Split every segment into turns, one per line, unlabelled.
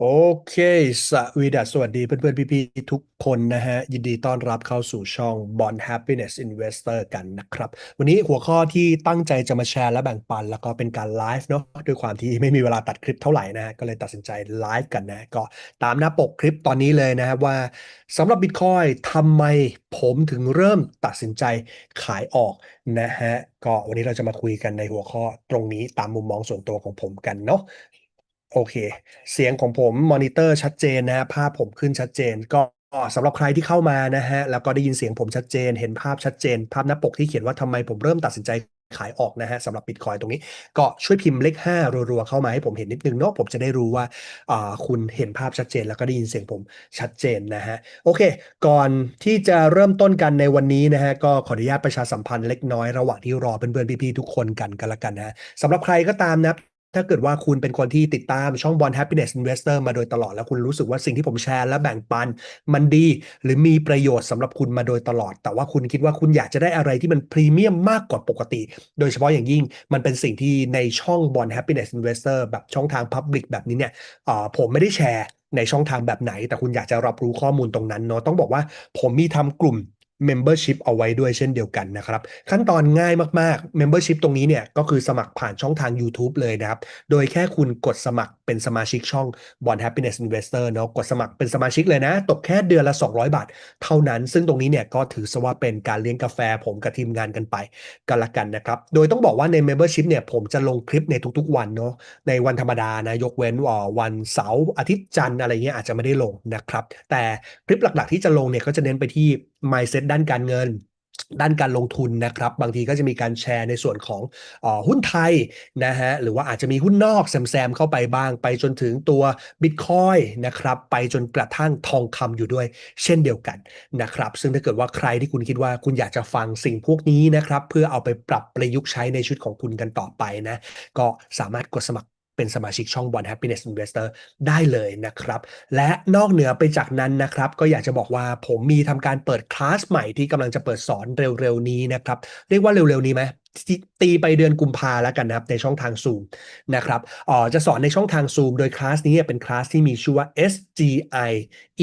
โอเค สวีดัสสวัสดีเพื่อนๆ พี่ๆ ทุกคนนะฮะ ยินดีต้อนรับเข้าสู่ช่อง Bond Happiness Investor กันนะครับ วันนี้หัวข้อที่ตั้งใจจะมาแชร์และแบ่งปัน แล้วก็เป็นการไลฟ์เนาะด้วยความที่ไม่มีเวลาตัดคลิปเท่าไหร่นะฮะ ก็เลยตัดสินใจไลฟ์กันนะ ก็ตามหน้าปกคลิปตอนนี้เลยนะว่าสำหรับ Bitcoin ทำไมผมถึงเริ่มตัดสินใจขายออกนะฮะ ก็วันนี้เราจะมาคุยกันในหัวข้อตรงนี้ตามมุมมองส่วนตัวของผมกันเนาะ โอเค เสียงของผมมอนิเตอร์ชัดเจนนะฮะภาพผมขึ้นชัดเจน ก็สำหรับใครที่เข้ามานะฮะแล้วก็ได้ยินเสียงผมชัดเจน เห็นภาพชัดเจน ภาพหน้าปกที่เขียนว่าทำไมผมเริ่มตัดสินใจขายออกนะฮะสำหรับบิตคอยตรงนี้ ก็ช่วยพิมพ์เลข 5 รัวๆ เข้ามาให้ผมเห็นนิดนึงเนาะผมจะได้รู้ว่าคุณเห็นภาพชัดเจน แล้วก็ได้ยินเสียงผมชัดเจนนะฮะโอเค ก่อนที่จะเริ่มต้นกันในวันนี้นะฮะก็ขออนุญาตประชาสัมพันธ์เล็กน้อยระหว่างที่รอเพื่อนๆพี่ๆทุกคนกันกันละกันนะะสำหรับใครก็ตามนะ ถ้าเกิดว่าคุณเป็นคนที่ติดตามช่อง Bond Happiness Investor มาโดยตลอด แล้วคุณรู้สึกว่าสิ่งที่ผมแชร์และแบ่งปัน มันดีหรือมีประโยชน์สำหรับคุณมาโดยตลอด แต่ว่าคุณคิดว่าคุณอยากจะได้อะไรที่มันพรีเมียมมากกว่าปกติ โดยเฉพาะอย่างยิ่งมันเป็นสิ่งที่ในช่อง Bond Happiness Investor แบบช่องทาง Public แบบนี้เนี่ยผมไม่ได้แชร์ในช่องทางแบบไหน แต่คุณอยากจะรับรู้ข้อมูลตรงนั้นเนาะต้องบอกว่าผมมีทำกลุ่ม Membership เอาไว้ด้วยเช่นเดียวกันนะครับ ขั้นตอนง่ายมากๆ Membership ตรงนี้เนี่ยก็คือสมัครผ่านช่องทาง YouTube เลยนะครับ โดยแค่คุณกดสมัครเป็นสมาชิกช่อง Bond Happiness Investor เนาะกดสมัครเป็นสมาชิกเลยนะ ตกแค่เดือนละ 200 บาท เท่านั้น ซึ่งตรงนี้เนี่ยก็ถือซะว่าเป็นการเลี้ยงกาแฟผมกับทีมงานกันไปกันละกันนะครับ โดยต้องบอกว่าใน Membership เนี่ยผมจะลงคลิปในทุกๆ วันเนาะในวันธรรมดานะยกเว้นวันเสาร์อาทิตย์จันทร์อะไรเงี้ยอาจจะไม่ได้ลงนะครับแต่คลิปหลักๆที่จะลงเนี่ยก็จะเน้นไปที่ mindset ด้านการเงินด้านการลงทุนนะครับ บางทีก็จะมีการแชร์ในส่วนของออหุ้นไทยนะฮะหรือว่าอาจจะมีหุ้นนอกแซมๆเข้าไปบ้าง ไปจนถึงตัว Bitcoin นะครับไปจนกระทั่งทองคำอยู่ด้วย เช่นเดียวกันนะครับ ซึ่งถ้าเกิดว่าใครที่คุณคิดว่าคุณอยากจะฟังสิ่งพวกนี้นะครับ เพื่อเอาไปปรับประยุกต์ใช้ในชีวิตของคุณกันต่อไปนะ ก็สามารถกดสมัคร เป็นสมาชิกช่อง One Happiness Investor ได้เลยนะครับ และนอกเหนือไปจากนั้นนะครับ ก็อยากจะบอกว่าผมมีทำการเปิดคลาสใหม่ที่กำลังจะเปิดสอนเร็วๆนี้นะครับ เรียกว่าเร็วๆนี้ไหมตีไปเดือนกุมภาแล้วกันนะครับในช่องทาง Zoom นะครับอ่อจะสอนในช่องทาง Zoom โดยคลาสนี้เป็นคลาสที่มีชื่อว่า SGI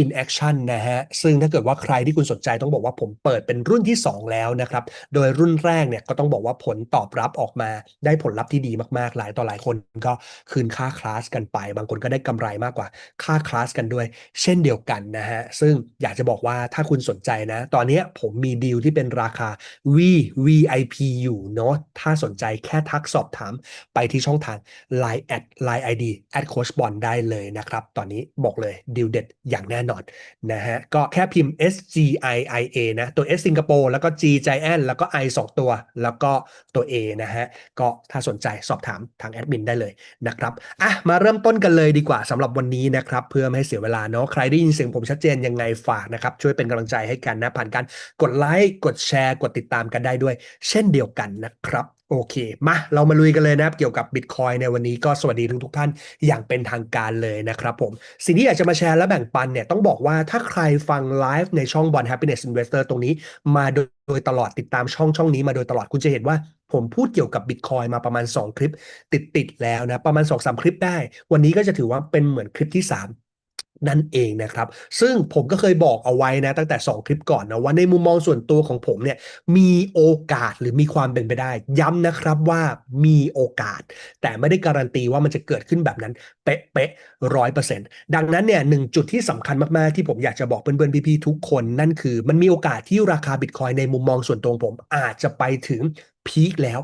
in Action นะฮะ ซึ่งถ้าเกิดว่าใครที่คุณสนใจต้องบอกว่าผมเปิดเป็นรุ่นที่ 2 แล้วนะครับ โดยรุ่นแรกเนี่ยก็ต้องบอกว่าผลตอบรับออกมาได้ผลลัพธ์ที่ดีมากๆ หลายต่อหลายคนก็คืนค่าคลาสกันไป บางคนก็ได้กำไรมากกว่าค่าคลาสกันด้วย เช่นเดียวกันนะฮะ ซึ่งอยากจะบอกว่าถ้าคุณสนใจนะ ตอนนี้ผมมีดีลที่เป็นราคา V VIP อยู่เนาะถ้าสนใจแค่ทักสอบถามไปที่ช่องทาง Line แอด Line ID แอดโคชบอลได้เลยนะครับ ตอนนี้บอกเลยดีลเด็ดอย่างแน่นอนนะฮะก็แค่พิมพ์ SGIIA นะตัว S สิงคโปร์แล้วก็ G Giant แล้วก็ I 2 ตัว แล้วก็ตัว A นะฮะก็ถ้าสนใจสอบถามทางแอดมินได้เลยนะครับอะมาเริ่มต้นกันเลยดีกว่าสำหรับวันนี้นะครับเพื่อไม่ให้เสียเวลาเนาะใครได้ยินเสียงผมชัดเจนยังไงฝากนะครับช่วยเป็นกำลังใจให้กันนะผ่านการกดไลค์กดแชร์ กดติดตามกันได้ด้วย เช่นเดียวกันนะครับ โอเค มาเรามาลุยกันเลยนะครับ เกี่ยวกับ Bitcoin ในวันนี้ก็สวัสดีทุกทุกท่านอย่างเป็นทางการเลยนะครับผมสิ่งที่อยากจะมาแชร์และแบ่งปันเนี่ยต้องบอกว่าถ้าใครฟังไลฟ์ในช่อง Bond Happiness Investor ตรงนี้ มาโดยโดยตลอดติดตามช่องช่องนี้มาโดยตลอดคุณจะเห็นว่าผมพูดเกี่ยวกับ Bitcoin มาประมาณ 2 คลิปติด ๆ แล้วนะ ประมาณ 2-3 คลิปได้ วันนี้ก็จะถือว่าเป็นเหมือนคลิปที่ 3 นั่นเองนะครับ ซึ่งผมก็เคยบอกเอาไว้นะตั้งแต่ 2 คลิปก่อนนะว่าในมุมมองส่วนตัวของผมเนี่ยมีโอกาสหรือมีความเป็นไปได้ ย้ำนะครับว่ามีโอกาส แต่ไม่ได้การันตีว่ามันจะเกิดขึ้นแบบนั้น เป๊ะๆร้อยเปอร์เซ็นต์ดังนั้นเนี่ยหนึ่งจุดที่สำคัญมากๆ ที่ผมอยากจะบอกเพื่อนๆพี่ๆทุกคน นั่นคือมันมีโอกาสที่ราคาบิตคอยในมุมมองส่วนตัวของผมอาจจะไปถึง พีคแล้ว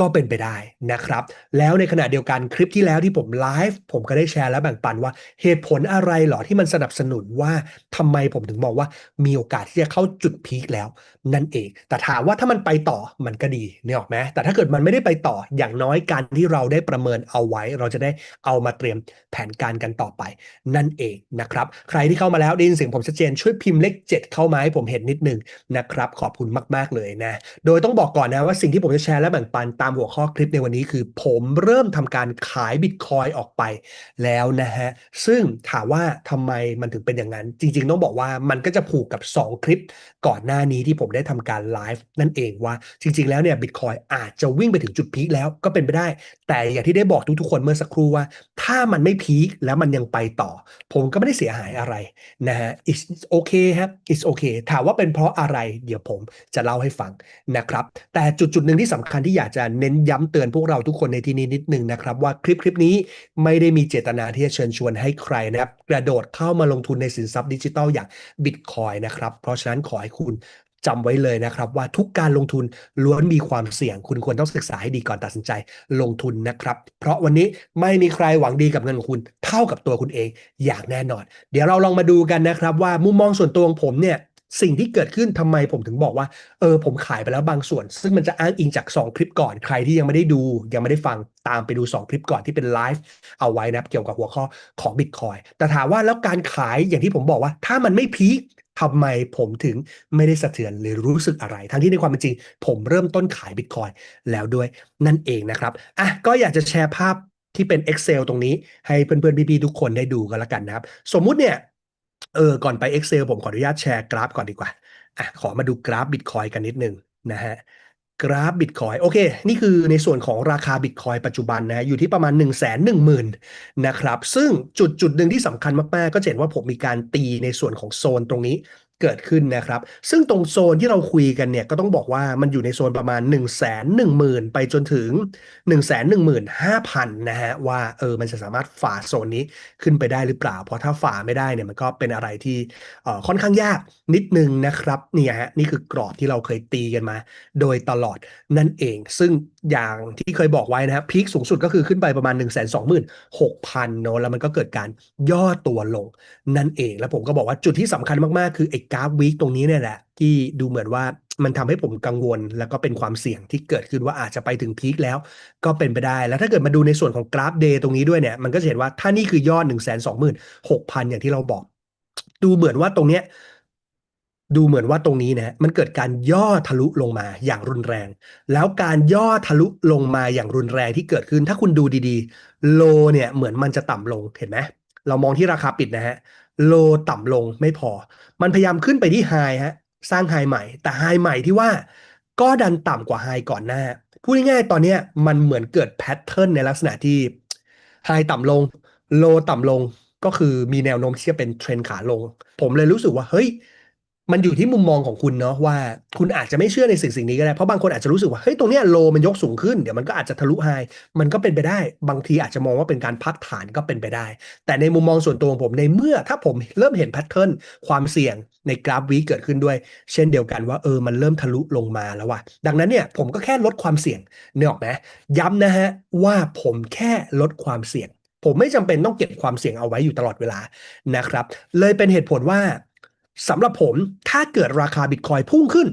ก็เป็นไปได้นะครับ แล้วในขณะเดียวกันคลิปที่แล้วที่ผมไลฟ์ผมก็ได้แชร์และแบ่งปันว่าเหตุผลอะไรหรอที่มันสนับสนุนว่าทำไมผมถึงมองว่ามีโอกาสที่จะเข้าจุดพีคแล้ว นั่นเอง แต่ถามว่าถ้ามันไปต่อมันก็ดีเนี่ยหรอกไหมแต่ถ้าเกิดมันไม่ได้ไปต่ออย่างน้อยการที่เราได้ประเมินเอาไว้ เราจะได้เอามาเตรียมแผนการกันต่อไป นั่นเองนะครับ ใครที่เข้ามาแล้วได้ยินเสียงผมชัดเจนช่วยพิมพ์เลข 7 เข้ามาให้ผมเห็นนิดนึงนะครับขอบคุณมาก ๆเลยนะ โดยต้องบอกก่อนนะว่าสิ่งที่ที่ผมจะแชร์และแบ่งปันตามหัวข้อคลิปในวันนี้คือ ผมเริ่มทำการขายบิตคอยออกไปแล้วนะฮะ ซึ่งถามว่าทำไมมันถึงเป็นอย่างนั้น จริง ๆ ต้องบอกว่ามันก็จะผูกกับ 2 คลิปก่อนหน้านี้ที่ผมได้ทำการไลฟ์นั่นเองว่าจริง ๆ แล้วเนี่ยบิตคอยอาจจะวิ่งไปถึงจุดพีคแล้วก็เป็นไปได้ แต่อย่างที่ได้บอกทุกๆคนเมื่อสักครู่ว่า ถ้ามันไม่พีคแล้วมันยังไปต่อ ผมก็ไม่ได้เสียหายอะไรนะฮะ it's okay ครับ it's okay ถามว่าเป็นเพราะอะไร เดี๋ยวผมจะเล่าให้ฟังนะครับ แต่จุดจุดนึ่งที่สำคัญที่อยากจะเน้นย้ำเตือนพวกเราทุกคนในที่นี้นิดนึงนะครับ ว่าคลิปคลิปนี้ไม่ได้มีเจตนาที่จะเชิญชวนให้ใครนะครับกระโดดเข้ามาลงทุนในสินทรัพย์ดิจิทัลอย่างบิตคอยนะครับเพราะฉะนั้นขอให้คุณจำไว้เลยนะครับ ว่าทุกการลงทุนล้วนมีความเสี่ยง คุณควรต้องศึกษาให้ดีก่อนตัดสินใจลงทุนนะครับ เพราะวันนี้ไม่มีใครหวังดีกับเงินของคุณ เท่ากับตัวคุณเองอย่างแน่นอน เดี๋ยวเราลองมาดูกันนะครับ ว่ามุมมองส่วนตัวของผมเนี่ย สิ่งที่เกิดขึ้นทำไมผมถึงบอกว่า เออ ผมขายไปแล้วบางส่วน ซึ่งมันจะอ้างอิงจาก 2 คลิปก่อนใครที่ยังไม่ได้ดู ยังไม่ได้ฟังตามไปดู 2 คลิปก่อนที่เป็นไลฟ์เอาไว้นะครับเกี่ยวกับหัวข้อของ Bitcoin แต่ถามว่าแล้วการขายอย่างที่ผมบอกว่า ถ้ามันไม่พีคทำไมผมถึงไม่ได้สะเทือนหรือรู้สึกอะไร ทั้งที่ในความเป็นจริง ผมเริ่มต้นขาย Bitcoin แล้วด้วยนั่นเองนะครับอะก็อยากจะแชร์ภาพที่เป็น Excel ตรงนี้ ให้เพื่อนๆพี่ๆทุกคนได้ดูกันละกันนะครับ สมมุติเนี่ย เออก่อนไป Excel ผมขออนุญาตแชร์กราฟก่อนดีกว่าอะขอมาดูกราฟบิตคอยกันนิดนึงนะฮะกราฟบิตคอยโอเค นี่คือในส่วนของราคาบิตคอยปัจจุบันนะฮะอยู่ที่ประมาณ 1 1 0 0 0 0นะครับ ซึ่งจุดจุดหนึ่งที่สำคัญมาก ๆ ก็จะเห็นว่าผมมีการตีในส่วนของโซนตรงนี้ เกิดขึ้นนะครับ ซึ่งตรงโซนที่เราคุยกันเนี่ยก็ต้องบอกว่ามันอยู่ในโซนประมาณ 1 1 0 0 0 0 ไปจนถึง 1 1 5 0 0 0 นะฮะว่าเออมันจะสามารถฝ่าโซนนี้ขึ้นไปได้หรือเปล่า เพราะถ้าฝ่าไม่ได้เนี่ยมันก็เป็นอะไรที่เอ่อค่อนข้างยากนิดนึงนะครับเนี่ยฮะนี่คือกรอบที่เราเคยตีกันมา โดยตลอดนั่นเอง ซึ่ง อย่างที่เคยบอกไว้นะครับพีคสูงสุดก็คือขึ้นไปประมาณ 1 2 6 0 0 0เนอะแล้วมันก็เกิดการย่อตัวลงนั่นเอง แล้วผมก็บอกว่าจุดที่สำคัญมากๆ คือไอ้กราฟวีคตรงนี้เนี่ยแหละ ที่ดูเหมือนว่ามันทำให้ผมกังวล แล้วก็เป็นความเสี่ยงที่เกิดขึ้นว่าอาจจะไปถึงพีคแล้ว ก็เป็นไปได้ แล้วถ้าเกิดมาดูในส่วนของกราฟเดย์ตรงนี้ด้วยเนี่ยมันก็จะเห็นว่าถ้านี่คือยอด 1 2 6 0 0 0 อย่างที่เราบอก ดูเหมือนว่าตรงเนี้ย ดูเหมือนว่าตรงนี้นะฮะมันเกิดการย่อทะลุลงมาอย่างรุนแรง แล้วการย่อทะลุลงมาอย่างรุนแรงที่เกิดขึ้น ถ้าคุณดูดีๆ โลเนี่ยเหมือนมันจะต่ำลงเห็นไหมเรามองที่ราคาปิดนะฮะโลต่ำลงไม่พอ มันพยายามขึ้นไปที่ไฮฮะสร้างไฮใหม่ แต่ไฮใหม่ที่ว่าก็ดันต่ำกว่าไฮก่อนหน้าพูดง่ายๆตอนเนี้มันเหมือนเกิดแพทเทิร์นในลักษณะที่ไฮต่ำลงโลต่ำลงก็คือมีแนวโน้มที่จะเป็นเทรนขาลง ผมเลยรู้สึกว่าเฮ้ย มันอยู่ที่มุมมองของคุณเนาะว่า คุณอาจจะไม่เชื่อในสิ่งสิ่งนี้ก็ได้เพราะบางคนอาจจะรู้สึกว่าเฮ้ยตรงเนี้ยโลมันยกสูงขึ้นเดี๋ยวมันก็อาจจะทะลุไฮมันก็เป็นไปได้ บางทีอาจจะมองว่าเป็นการพักฐานก็เป็นไปได้ แต่ในมุมมองส่วนตัวของผมในเมื่อถ้าผมเริ่มเห็นแพทเทิร์นความเสี่ยงในกราฟวีเกิดขึ้นด้วย เช่นเดียวกันว่าเออมันเริ่มทะลุลงมาแล้วว่ะดังนั้นเนี่ยผมก็แค่ลดความเสี่ยงเนี่ยออกไหมย้ำนะฮะว่าผมแค่ลดความเสี่ยง ผมไม่จำเป็นต้องเก็บความเสี่ยงเอาไว้อยู่ตลอดเวลานะครับ เลยเป็นเหตุผลว่า สำหรับผมถ้าเกิดราคาบิตคอยพุ่งขึ้น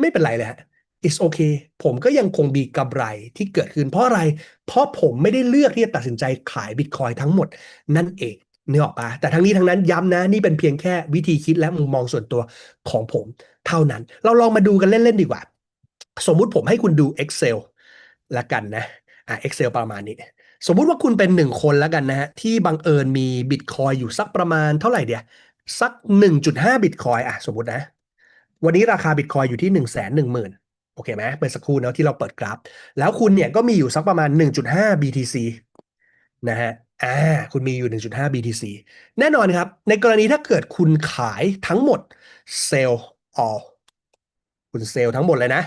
ไม่เป็นไรเลยฮะ it's okay ผมก็ยังคงมีกำไรที่เกิดขึ้นเพราะอะไร เพราะผมไม่ได้เลือกที่จะตัดสินใจขายบิตคอยทั้งหมดนั่นเองเนื้อออกปะแต่ทั้งนี้ทั้งนั้นย้ำนะนี่เป็นเพียงแค่วิธีคิดและมุมมองส่วนตัวของผมเท่านั้น เราลองมาดูกันเล่น ๆ ดีกว่า สมมุติผมให้คุณดู Excel ละกันนะอะ Excel ประมาณนี้ สมมุติว่าคุณเป็นหนึ่งคนแล้วกันนะฮะที่บังเอิญมีบิตคอยอยู่สักประมาณเท่าไหร่เดีย สัก 1.5 บิตคอยอะสมมตินะ วันนี้ราคาบิตคอยอยู่ที่ 1 1 0 0 0 0โอเคไหมเมื่อสักครู่เนาะที่เราเปิดกราฟ แล้วคุณเนี่ยก็มีอยู่สักประมาณ 1.5 BTC นะฮะอ่าคุณมีอยู่ 1.5 BTC แน่นอนครับ ในกรณีถ้าเกิดคุณขายทั้งหมดเซลล์ออคุณเซลล์ทั้งหมดเลยนะ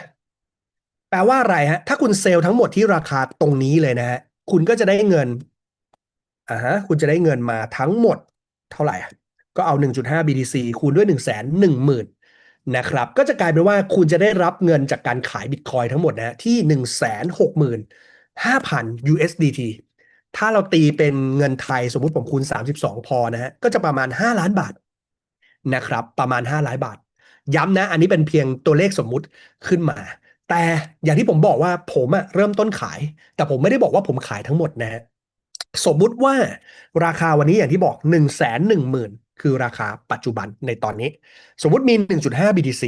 แปลว่าอะไรฮะ ถ้าคุณเซลล์ทั้งหมดที่ราคาตรงนี้เลยนะฮะ คุณก็จะได้เงินอ่าฮะ คุณจะได้เงินมาทั้งหมดเท่าไหร่ ก็เอา 1.5 BTC คูณด้วย 1 1 0 0 0 0นะครับ ก็จะกลายเป็นว่าคุณจะได้รับเงินจากการขายบิตคอยทั้งหมดนะที่ 165,000 USDT ถ้าเราตีเป็นเงินไทยสมมุติผมคูณ 32 พอนะฮะก็จะประมาณ 5 ล้านบาทนะครับประมาณ 5 ล้านบาท ย้ำนะ อันนี้เป็นเพียงตัวเลขสมมุติขึ้นมา แต่อย่างที่ผมบอกว่าผมอะเริ่มต้นขาย แต่ผมไม่ได้บอกว่าผมขายทั้งหมดนะฮะ สมมุติว่าราคาวันนี้อย่างที่บอก 1 1 0 0 0 0 คือราคาปัจจุบันในตอนนี้ สมมุติมี 1.5 BTC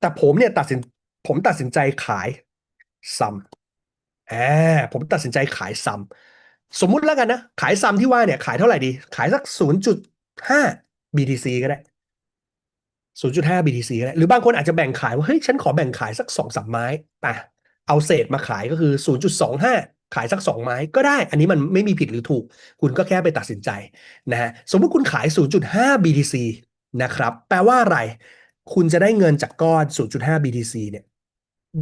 แต่ผมเนี่ยตัดสินผมตัดสินใจขายซัมอ่าผมตัดสินใจขายซัมสมมุติแล้วกันนะ ขายซัมที่ว่าเนี่ยขายเท่าไหร่ดี ขายสัก 0.5 BTC ก็ได้ 0.5 BTC ก็ได้ หรือบางคนอาจจะแบ่งขายว่า เฮ้ย ฉันขอแบ่งขายสักสองสามไม้อะเอาเศษมาขายก็คือ 0.25 ขายสักสองไม้ก็ได้ อันนี้มันไม่มีผิดหรือถูก คุณก็แค่ไปตัดสินใจนะฮะสมมติคุณขาย 0.5 BTC นะครับ แปลว่าอะไร คุณจะได้เงินจากก้อน 0.5 BTC เนี่ย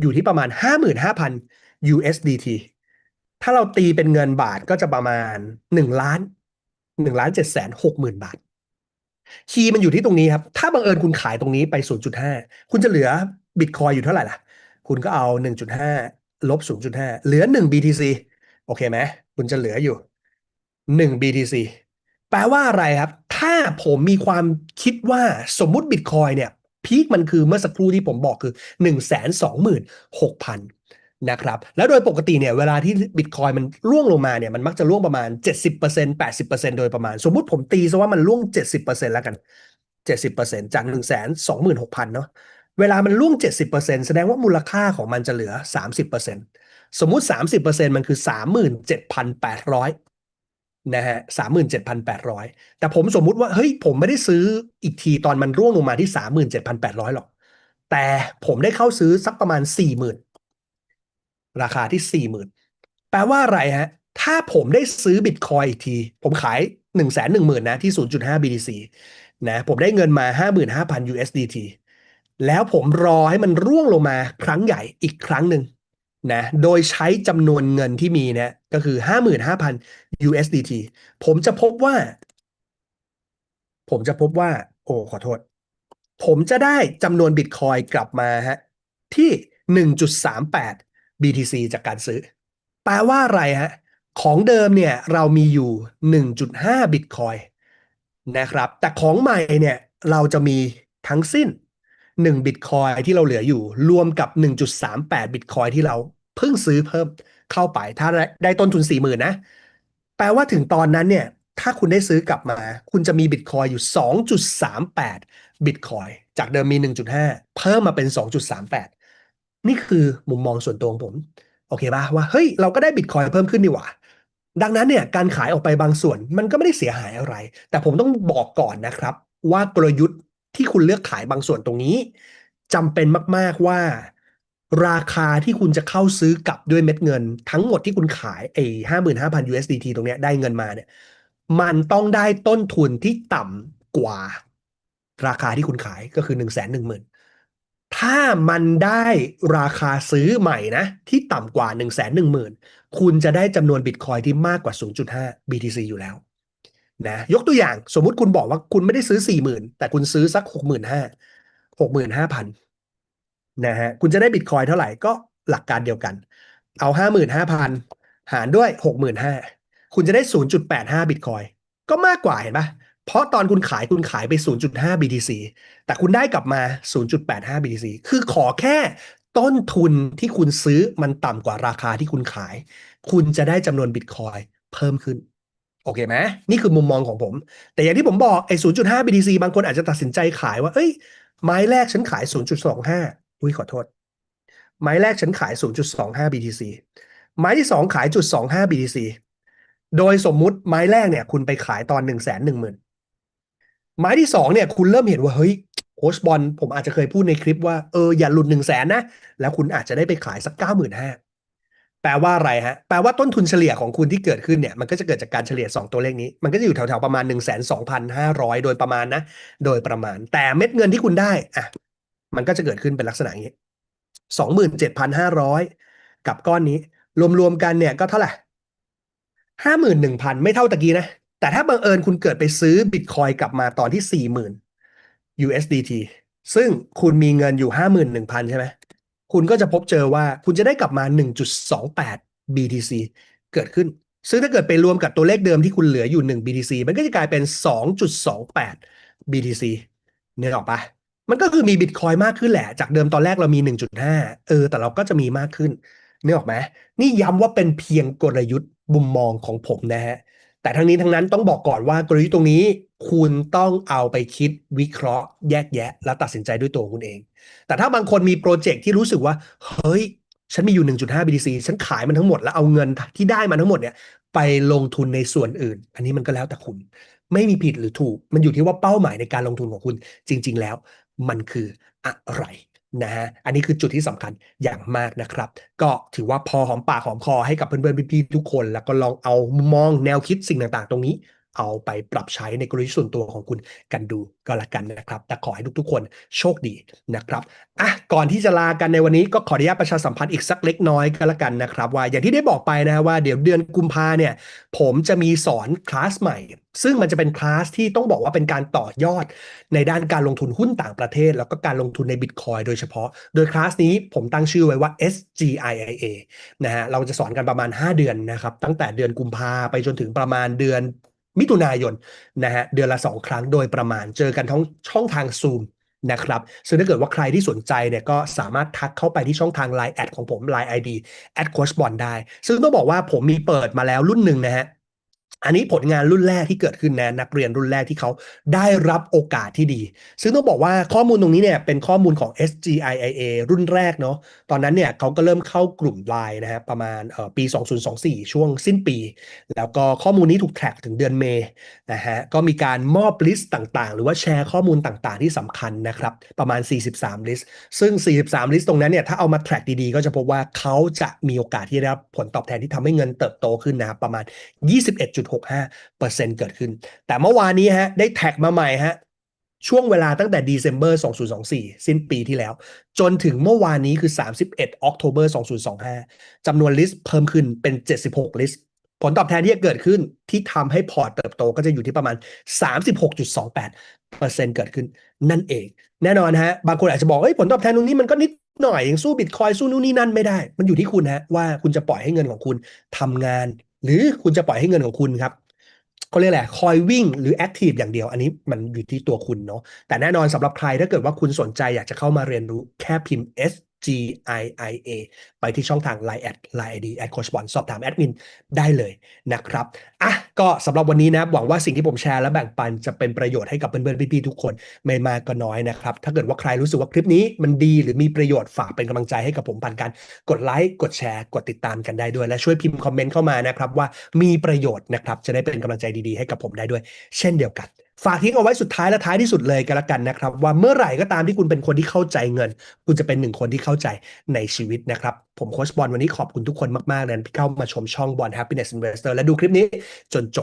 อยู่ที่ประมาณ 55,000 USDT ถ้าเราตีเป็นเงินบาทก็จะประมาณ 1 ล้าน1ล้าน7แสน6หมื่นบาท คีย์มันอยู่ที่ตรงนี้ครับ ถ้าบังเอิญคุณขายตรงนี้ไป 0.5 คุณจะเหลือบิตคอยอยู่เท่าไหร่ล่ะ คุณก็เอา 1.5 ลบ 0.5 เหลือ 1 BTC โอเคไหมคุณจะเหลืออยู่ 1 BTC แปลว่าอะไรครับ ถ้าผมมีความคิดว่าสมมุติบิตคอยเนี่ยพีคมันคือเมื่อสักครู่ที่ผมบอกคือ 1 2 6 0 0 0 นะครับ แล้วโดยปกติเนี่ยเวลาที่บิตคอยมันร่วงลงมาเนี่ยมันมักจะร่วงประมาณ 70% 80%โดยประมาณ สมมุติผมตีซะว่ามันร่วง 70%แล้วกัน 70%จาก 1 2 6 0 0 0เนาะ เวลามันร่วง 70%แสดงว่ามูลค่าของมันจะเหลือ 30%สมมุติ 30%มันคือ 37,800 นะฮะสามหมื่นเจ็ดพันแปดร้อยแต่ผมสมมุติว่า เฮ้ย ผมไม่ได้ซื้ออีกทีตอนมันร่วงลงมาที่สามหมื่นเจ็ดพันแปดร้อยหรอก แต่ผมได้เข้าซื้อสักประมาณสี่หมื่นราคาที่สี่หมื่นแปลว่าอะไรฮะ ถ้าผมได้ซื้อบิตคอยอีกที ผมขายหนึ่งแสนหนึ่งหมื่นนะที่ศูนย์จุดห้า BTC นะ ผมได้เงินมาห้าหมื่นห้าพัน USDT แล้วผมรอให้มันร่วงลงมาครั้งใหญ่อีกครั้งหนึ่งนะโดยใช้จำนวนเงินที่มีเนี่ยก็คือ 55,000 USDT ผมจะพบว่า ผมจะพบว่า โอ้ขอโทษ ผมจะได้จำนวนบิตคอยกลับมาฮะที่ 1.38 BTC จากการซื้อ แปลว่าอะไรฮะ ของเดิมเนี่ยเรามีอยู่ 1.5 บิตคอยนะครับ แต่ของใหม่เนี่ยเราจะมีทั้งสิ้น 1บิตคอยที่เราเหลืออยู่ รวมกับ 1.38บิตคอยที่เราเพิ่งซื้อเพิ่มเข้าไป ถ้าได้ต้นทุน 40,000นะ แปลว่าถึงตอนนั้นเนี่ย ถ้าคุณได้ซื้อกลับมา คุณจะมีบิตคอยอยู่ 2.38บิตคอยจากเดิมมี 1.5 เพิ่มมาเป็น 2.38 นี่คือมุมมองส่วนตัวของผม โอเคป่ะว่าเฮ้ยเราก็ได้บิตคอยเพิ่มขึ้นดีกว่าดังนั้นเนี่ยการขายออกไปบางส่วนมันก็ไม่ได้เสียหายอะไร แต่ผมต้องบอกก่อนนะครับ ว่ากลยุทธ์ ที่คุณเลือกขายบางส่วนตรงนี้จำเป็นมาก ๆว่า ราคาที่คุณจะเข้าซื้อกลับด้วยเม็ดเงิน ทั้งหมดที่คุณขายไอ้ห้าหมื่นห้าพัน USDT ตรงเนี้ยได้เงินมาเนี่ย มันต้องได้ต้นทุนที่ต่ำกว่า ราคาที่คุณขายก็คือหนึ่งแสนหนึ่งหมื่นถ้ามันได้ราคาซื้อใหม่นะ ที่ต่ำกว่า1นึ่งแสนหนึ่งหมื่นคุณจะได้จำนวนบิตคอยที่มากกว่า 0.5 BTC อยู่แล้ว นะยกตัวอย่างสมมุติคุณบอกว่าคุณไม่ได้ซื้อ40,000แต่คุณซื้อสัก65,000 65,000นห้าพันนะฮะคุณจะได้บิตคอยเท่าไหร่ก็หลักการเดียวกัน เอา55,000หารด้วย65,000คุณจะได้0.85บิตคอยก็มากกว่าเห็นปะเพราะตอนคุณขายคุณขายไป 0.5 BTC แต่คุณได้กลับมา 0.85 BTC คือขอแค่ต้นทุนที่คุณซื้อมันต่ำกว่าราคาที่คุณขาย คุณจะได้จำนวนบิตคอยเพิ่มขึ้น โอเคไหมนี่คือมุมมองของผม แต่อย่างที่ผมบอกไอ้ 0.5 BTC บางคนอาจจะตัดสินใจขายว่า เอ้ย ไม้แรกฉันขาย 0.25 อุ้ยขอโทษ ไม้แรกฉันขาย 0.25 BTC ไม้ที่สองขายจุด25 BTC โดยสมมุติไม้แรกเนี่ยคุณไปขายตอน 1 1 0 0 0 0 ไม้ที่สองเนี่ยคุณเริ่มเห็นว่า เฮ้ยโค้ชบอลผมอาจจะเคยพูดในคลิปว่า เอออย่าหลุดหนึ่งแสนนะ แล้วคุณอาจจะได้ไปขายสักเก้าหมื่นห้า แปลว่าอะไรฮะ แปลว่าต้นทุนเฉลี่ยของคุณที่เกิดขึ้นเนี่ยมันก็จะเกิดจากการเฉลี่ย 2 ตัวเลขนี้ มันก็จะอยู่แถวๆประมาณ 1 2 5 0 0 โดยประมาณนะ โดยประมาณ แต่เม็ดเงินที่คุณได้อะมันก็จะเกิดขึ้นเป็นลักษณะอย่างนี้สองหมื่นเจ็ดพันห้าร้อยกับก้อนนี้ รวมๆกันเนี่ยก็เท่าไหร่ห้าหมื่นหนึ่งพันไม่เท่าตะกี้นะ แต่ถ้าบังเอิญคุณเกิดไปซื้อบิตคอยกลับมาตอนที่สี่หมื่น USDT ซึ่งคุณมีเงินอยู่ห้าหมื่นหนึ่งพันใช่ไหม คุณก็จะพบเจอว่าคุณจะได้กลับมา 1.28 BTC เกิดขึ้น ซึ่งถ้าเกิดไปรวมกับตัวเลขเดิมที่คุณเหลืออยู่ 1 BTC มันก็จะกลายเป็น 2.28 BTC เนี่ยออปะมันก็คือมีบิตคอยมากขึ้นแหละ จากเดิมตอนแรกเรามี 1.5 เออ แต่เราก็จะมีมากขึ้นเนี่ยออไหมนี่ย้ำว่าเป็นเพียงกลยุทธ์มุมมองของผมนะฮะ แต่ทั้งนี้ทั้งนั้นต้องบอกก่อนว่ากลยุทธ์ตรงนี้คุณต้องเอาไปคิดวิเคราะห์แยกแยะ แล้วตัดสินใจด้วยตัวคุณเอง แต่ถ้าบางคนมีโปรเจกต์ที่รู้สึกว่า เฮ้ย ฉันมีอยู่ 1.5 BTC ฉันขายมันทั้งหมดแล้วเอาเงินที่ได้มาทั้งหมดเนี่ยไปลงทุนในส่วนอื่น อันนี้มันก็แล้วแต่คุณ ไม่มีผิดหรือถูก มันอยู่ที่ว่าเป้าหมายในการลงทุนของคุณจริง ๆ แล้ว มันคืออะไร นะฮะ อันนี้คือจุดที่สำคัญอย่างมากนะครับ ก็ถือว่าพอหอมปากหอมคอให้กับเพื่อนๆพี่ๆทุกคน แล้วก็ลองเอามุมมองแนวคิดสิ่งต่างๆ ตรงนี้ เอาไปปรับใช้ในกลยุทธ์ส่วนตัวของคุณกันดูก็แล้วกันนะครับ แต่ขอให้ทุกๆคนโชคดีนะครับอะก่อนที่จะลากันในวันนี้ก็ขออนุญาตประชาสัมพันธ์อีกสักเล็กน้อยก็แล้วกันนะครับ ว่าอย่างที่ได้บอกไปนะว่าเดี๋ยวเดือนกุมภาเนี่ยผมจะมีสอนคลาสใหม่ ซึ่งมันจะเป็นคลาสที่ต้องบอกว่าเป็นการต่อยอดในด้านการลงทุนหุ้นต่างประเทศ แล้วก็การลงทุนในบิตคอยโดยเฉพาะ โดยคลาสนี้ผมตั้งชื่อไว้ว่า SGIIA นะฮะเราจะสอนกันประมาณ 5 เดือนนะครับตั้งแต่เดือนกุมภาไปจนถึงประมาณเดือน มิถุนายนนะฮะเดือนละ 2 ครั้งโดยประมาณเจอกันทั้งช่องทางซูมนะครับซึ่งถ้าเกิดว่าใครที่สนใจเนี่ยก็สามารถทักเข้าไปที่ช่องทาง Line แอดของผม Line ID at coach bond ได้ ซึ่งต้องบอกว่าผมมีเปิดมาแล้วรุ่นหนึ่งนะฮะ อันนี้ผลงานรุ่นแรกที่เกิดขึ้นนะนักเรียนรุ่นแรกที่เขาได้รับโอกาสที่ดี ซึ่งต้องบอกว่าข้อมูลตรงนี้เนี่ยเป็นข้อมูลของ SGIIA รุ่นแรกเนาะตอนนั้นเนี่ยเขาก็เริ่มเข้ากลุ่ม Line นะฮะประมาณเอ่อปี 2024 ช่วงสิ้นปี แล้วก็ข้อมูลนี้ถูกแท็กถึงเดือนเมษนะฮะก็มีการมอบลิสต์ต่างๆ หรือว่าแชร์ข้อมูลต่างๆ ที่สำคัญนะครับประมาณ 43 ลิสต์ ซึ่ง 43 ลิสต์ตรงนั้นเนี่ยถ้าเอามาแท็กดีๆ ก็จะพบว่าเขาจะมีโอกาสที่ได้รับผลตอบแทนที่ทำให้เงินเติบโตขึ้นนะครับประมาณ21.65%เกิดขึ้น แต่เมื่อวานนี้ฮะได้แท็กมาใหม่ฮะช่วงเวลาตั้งแต่ December 2024 สิ้นปีที่แล้ว จนถึงเมื่อวานนี้คือ 31 October 2025 จำนวนลิสต์เพิ่มขึ้นเป็น 76 ลิสต์ผลตอบแทนที่จะเกิดขึ้นที่ทำให้พอร์ตเติบโตก็จะอยู่ที่ประมาณ 36.28%เกิดขึ้น นั่นเอง แน่นอนฮะ บางคนอาจจะบอกเฮ้ยผลตอบแทนตรงนี้มันก็นิดหน่อยยังสู้บิตคอยสู้นู่นนี่นั่นไม่ได้ มันอยู่ที่คุณฮะว่าคุณจะปล่อยให้เงินของคุณทำงาน หรือคุณจะปล่อยให้เงินของคุณครับเขาเรียกแหละคอยวิ่งหรือแอคทีฟอย่างเดียว อันนี้มันอยู่ที่ตัวคุณเนาะแต่แน่นอนสำหรับใครถ้าเกิดว่าคุณสนใจอยากจะเข้ามาเรียนรู้แค่พิมพ์ S G I I A ไปที่ช่องทาง Line แอด Line ID แอดโคชบอลสอบถามแอดมินได้เลยนะครับอะก็สำหรับวันนี้นะ หวังว่าสิ่งที่ผมแชร์และแบ่งปันจะเป็นประโยชน์ให้กับเพื่อนๆ พี่ๆ ทุกคนไม่มากก็น้อยนะครับ ถ้าเกิดว่าใครรู้สึกว่าคลิปนี้มันดีหรือมีประโยชน์ฝากเป็นกำลังใจให้กับผมผ่านการกดไลค์กดแชร์กดติดตามกันได้ด้วย และช่วยพิมพ์คอมเมนต์เข้ามานะครับว่ามีประโยชน์นะครับจะได้เป็นกำลังใจดีๆให้กับผมได้ด้วย เช่นเดียวกันฝากทิ้งเอาไว้สุดท้ายและท้ายที่สุดเลยกันละกันนะครับ ว่าเมื่อไหร่ก็ตามที่คุณเป็นคนที่เข้าใจเงิน คุณจะเป็นหนึ่งคนที่เข้าใจในชีวิตนะครับ ผมโค้ชบอลวันนี้ขอบคุณทุกคนมากๆเลยที่เข้ามาชมช่องบอล Happiness Investor และดูคลิปนี้จนจบ